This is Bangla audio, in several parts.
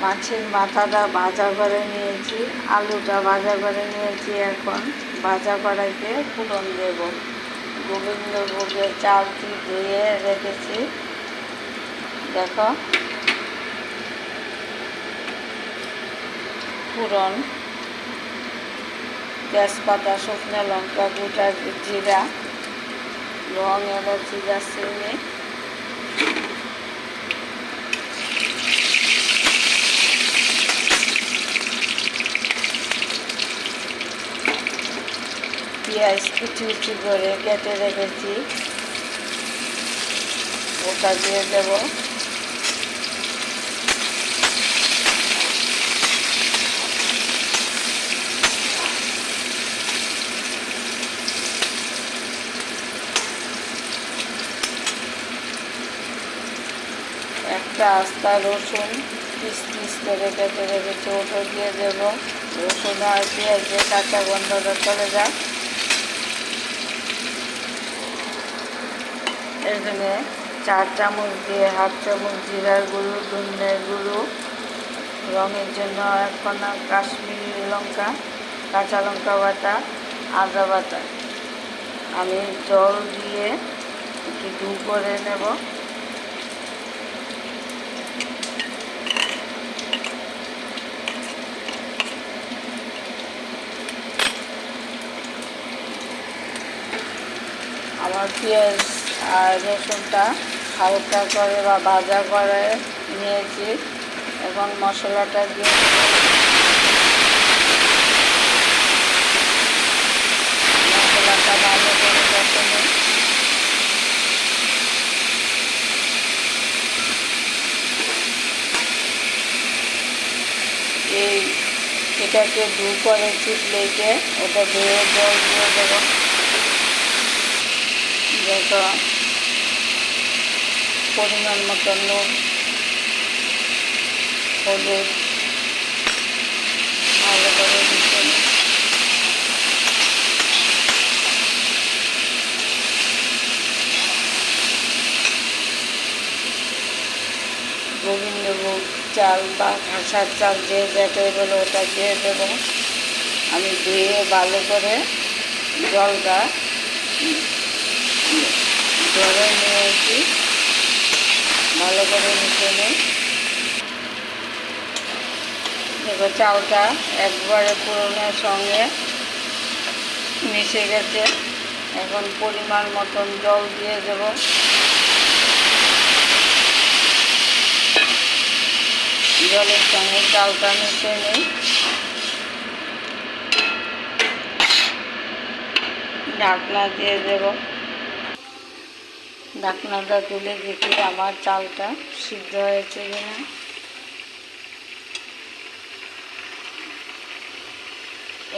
মাছের মাথাটা ভাজা করে নিয়েছি, আলুটা ভাজা করে নিয়েছি এখন। ভাজা কড়াইতে ফুটন দেব। গোবিন্দভোগের চালটি ধুয়ে রেখেছি। দেখো। ফুরন তেজপাতা, শুকনো লঙ্কা, গোটা জিরা লং এলাচি, দারচিনি। পেঁয়াজ কুচি কুচি করে কেটে রেখেছি ওটা দিয়ে দেব একটা আস্তা রসুন পিস পিস করে কেটে রেখেছি, ওটা দিয়ে দেব। রসুন আর পেঁয়াজের কাঁচা গন্ধটা চলে যাক। এখানে চার চামচ দিয়ে হাফ চামচ জিরার গুঁড়ো ধনের গুঁড়ো, রঙের জন্য এখন কাশ্মীরি লঙ্কা, কাঁচা লঙ্কা বাটা, আদা বাটা। আমি জল দিয়ে একটু ডু করে নেব। আমার পেঁয়াজ আর রসুনটা হালকা করে বা ভাজা করে নিয়েছি এখন মশলাটা দিয়ে। মশলাটা ভালো করে নিই এই এটাকে দু করেছি প্লেটে ওটা ধুয়ে জল দিয়ে দেবো দেখো পরিমাণ মতো নুন, হলুদ, ভালো করে নিই। গোবিন্দভোগ চাল বা ঘাসার চাল যে যেটা বলে ওটা দিয়ে দেবো আমি ধুয়ে ভালো করে জলটা ধরে নিয়েছি ভালো করে মিশে নিই। দেখো চালটা একবারে পুরনের সঙ্গে মিশে গেছে। এখন পরিমাণ মতন জল দিয়ে দেব। জলের সঙ্গে চালটা মিশে নিই। ঢাকনা দিয়ে দেবো। ঢাকনাটা তুলে দেখি আমার চালটা সিদ্ধ হয়েছে কিনা।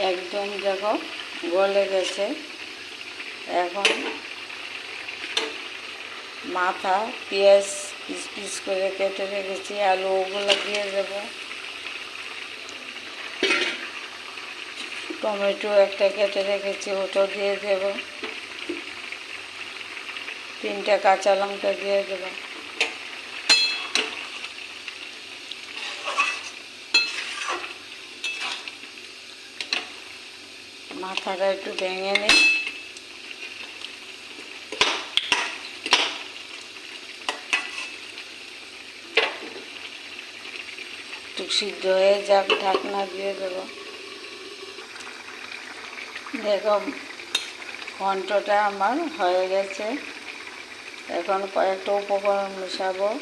একদম দেখো গলে গেছে। এখন মাথা পেঁয়াজ পিস পিস করে কেটে রেখেছি, আলু ওগুলো দিয়ে দেবো। টমেটো একটা কেটে রেখেছি ওটাও দিয়ে দেবো। তিনটা কাঁচা লঙ্কা দিয়ে দেবো মাথাটা একটু ভেঙে নিই। একটু সিদ্ধ হয়ে যাক, ঢাকনা দিয়ে দেবো। দেখো ঘন্টটা আমার হয়ে গেছে। এখন কয়েকটা উপকরণ মেশাবো,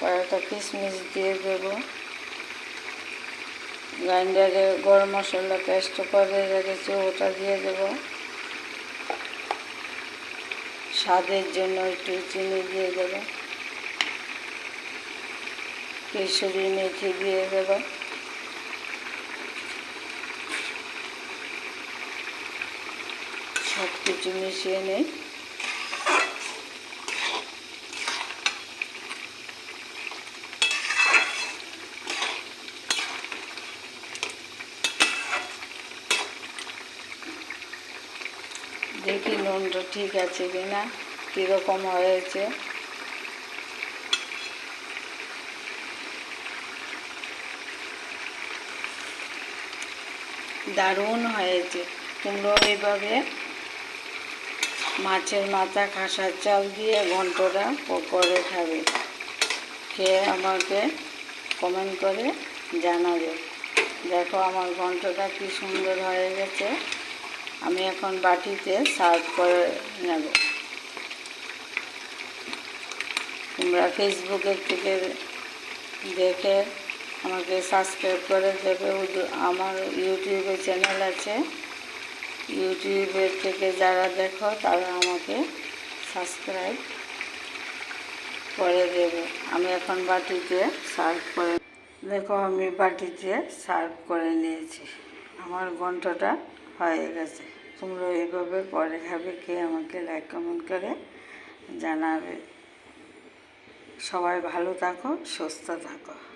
কয়েকটা কিশমিশ দিয়ে দেব। গ্রাইন্ডারে গরম মশলা পেস্ট করে রেখেছি, ওটা দিয়ে দেব। স্বাদের জন্য একটু চিনি দিয়ে দেব। কেশরি মেথি দিয়ে দেব। সব কিছু মিশিয়ে নিই। দেখি নুনটা ঠিক আছে কি না কীরকম হয়েছে। দারুণ হয়েছে। কুমড়ো এইভাবে মাছের মাথা খাসার চাল দিয়ে ঘন্টটা করে খাবে। খেয়ে আমাকে কমেন্ট করে জানাবে। দেখো আমার ঘন্টটা কি সুন্দর হয়ে গেছে। আমি এখন বাটিতে সার্ভ করে নেব। তোমরা ফেসবুকের থেকে দেখে আমাকে সাবস্ক্রাইব করে দেবে। আমার ইউটিউবে চ্যানেল আছে। ইউটিউবের থেকে যারা দেখো, তারা আমাকে সাবস্ক্রাইব করে দেবে। আমি এখন বাটিতে সার্ভ করে দেখো, আমি বাটিতে সার্ভ করে নিয়েছি। আমার ঘন্টটা হয়ে গেছে। তোমরা এভাবে পরে খাবে, কে আমাকে লাইক কমেন্ট করে জানাবে। সবাই ভালো থাকো, সুস্থ থাকো।